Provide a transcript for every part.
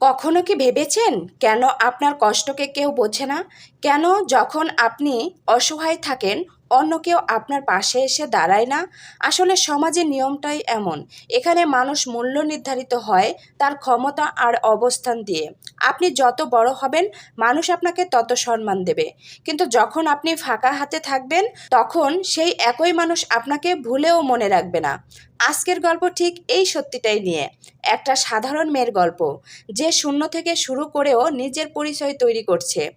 কখনো কি ভেবেছেন কেন আপনার কষ্টকে কেউ বোঝে না? কেন যখন আপনি অসহায় থাকেন অন্য কেউ আপনার পাশে এসে দাঁড়ায় না। আসলে সমাজের নিয়মটাই এমন। এখানে মানুষ মূল্য নির্ধারিত হয়, তার ক্ষমতা আর অবস্থান দিয়ে। আপনি যত বড় হবেন, মানুষ আপনাকে তত সম্মান দেবে। কিন্তু যখন আপনি ফাঁকা হাতে থাকবেন, তখন সেই একই মানুষ আপনাকে ভুলেও মনে রাখবে না। আজকের গল্প ঠিক এই সত্যিটাই নিয়ে। একটা সাধারণ মেয়ের গল্প। যে শূন্য থেকে শুরু করেও নিজের পরিচয় তৈরি করছে।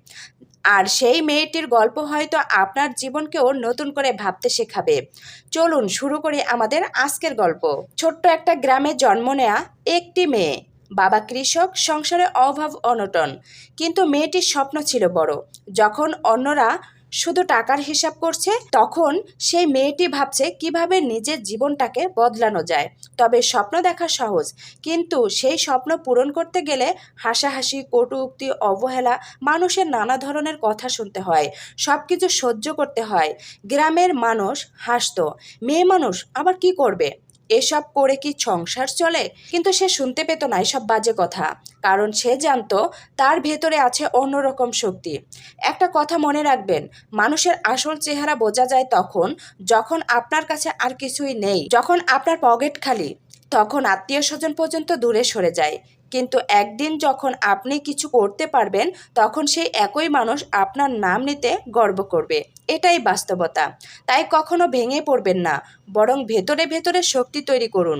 আর সেই মেয়েটির গল্প হয়তো আপনার জীবনকেও নতুন করে ভাবতে শেখাবে। চলুন শুরু করি আমাদের আজকের গল্প। ছোট্ট একটা গ্রামে জন্ম নেয়া একটি মেয়ে। বাবা কৃষক, সংসারে অভাব, অনটন। কিন্তু মেয়েটির স্বপ্ন ছিল বড়। যখন অন্যরা শুধু টাকার হিসাব করছে, তখন সেই মেয়েটি ভাবছে কীভাবে নিজের জীবনটাকে বদলানো যায়। তবে স্বপ্ন দেখা সহজ, কিন্তু সেই স্বপ্ন পূরণ করতে গেলে হাসাহাসি, কটূক্তি, অবহেলা, মানুষের নানা ধরনের কথা শুনতে হয় সব কিছু সহ্য করতে হয়। গ্রামের মানুষ হাসতো, মেয়ে মানুষ, আবার কি করবে? এসব করে কি সংসার চলে? কিন্তু সে শুনতে পেত না এসব বাজে কথা। কারণ সে জানতো তার ভেতরে আছে অন্যরকম শক্তি। একটা কথা মনে রাখবেন, মানুষের আসল চেহারা বোঝা যায় তখন, যখন আপনার কাছে আর কিছুই নেই, যখন আপনার পকেট খালি, তখন আত্মীয় স্বজন পর্যন্ত দূরে সরে যায়। কিন্তু একদিন যখন আপনি কিছু করতে পারবেন, তখন সেই একই মানুষ আপনার নাম নিতে গর্ব করবে। এটাই বাস্তবতা। তাই কখনো ভেঙে পড়বেন না, বরং ভেতরে ভেতরে শক্তি তৈরি করুন।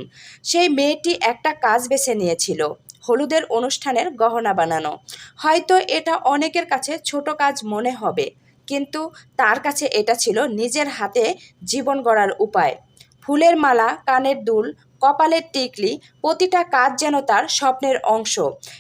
সেই মেয়েটি একটা কাজ বেছে নিয়েছিল, হলুদের অনুষ্ঠানের গহনা বানানো। হয়তো এটা অনেকের কাছে ছোট কাজ মনে হবে, কিন্তু তার কাছে এটা ছিল নিজের হাতে জীবন গড়ার উপায়। ফুলের মালা, কানের দুল কপালের টিকলি, প্রতিটা কাজ যেন তার স্বপ্নের অংশ।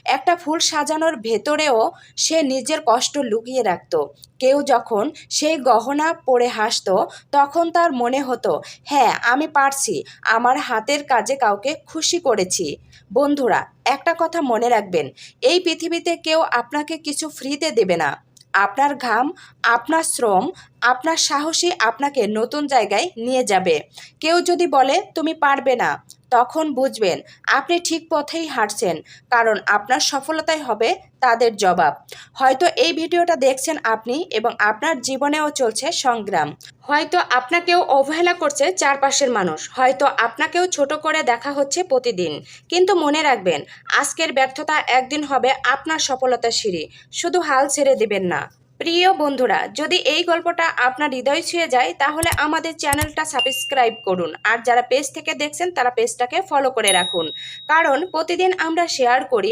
একটা ফুল সাজানোর ভেতরেও সে নিজের কষ্ট লুকিয়ে রাখত। কেউ যখন সেই গহনা পরে হাসতো, তখন তার মনে হতো হ্যাঁ আমি পারছি, আমার হাতের কাজে কাউকে খুশি করেছি। বন্ধুরা, একটা কথা মনে রাখবেন, এই পৃথিবীতে কেউ আপনাকে কিছু ফ্রিতে দেবে না। আপনার ঘাম, আপনার শ্রম, আপনার সাহসী আপনাকে নতুন জায়গায় নিয়ে যাবে। কেউ যদি বলে, তুমি পারবে না। তখন বুঝবেন আপনি ঠিক পথেই হাঁটছেন, কারণ আপনার সফলতাই হবে তাদের জবাব। হয়তো এই ভিডিওটা দেখছেন আপনি এবং আপনার জীবনেও চলছে সংগ্রাম। হয়তো আপনাকেও অবহেলা করছে চারপাশের মানুষ। হয়তো আপনাকেও ছোট করে দেখা হচ্ছে প্রতিদিন। কিন্তু মনে রাখবেন, আজকের ব্যর্থতা একদিন হবে আপনার সফলতার সিঁড়ি। শুধু হাল ছেড়ে দিবেন না। প্রিয় বন্ধুরা, যদি এই গল্পটা আপনার হৃদয় ছুঁয়ে যায়, তাহলে আমাদের চ্যানেলটা সাবস্ক্রাইব করুন। আর যারা পেজ থেকে দেখছেন, তারা পেজটাকে ফলো করে রাখুন। কারণ প্রতিদিন আমরা শেয়ার করি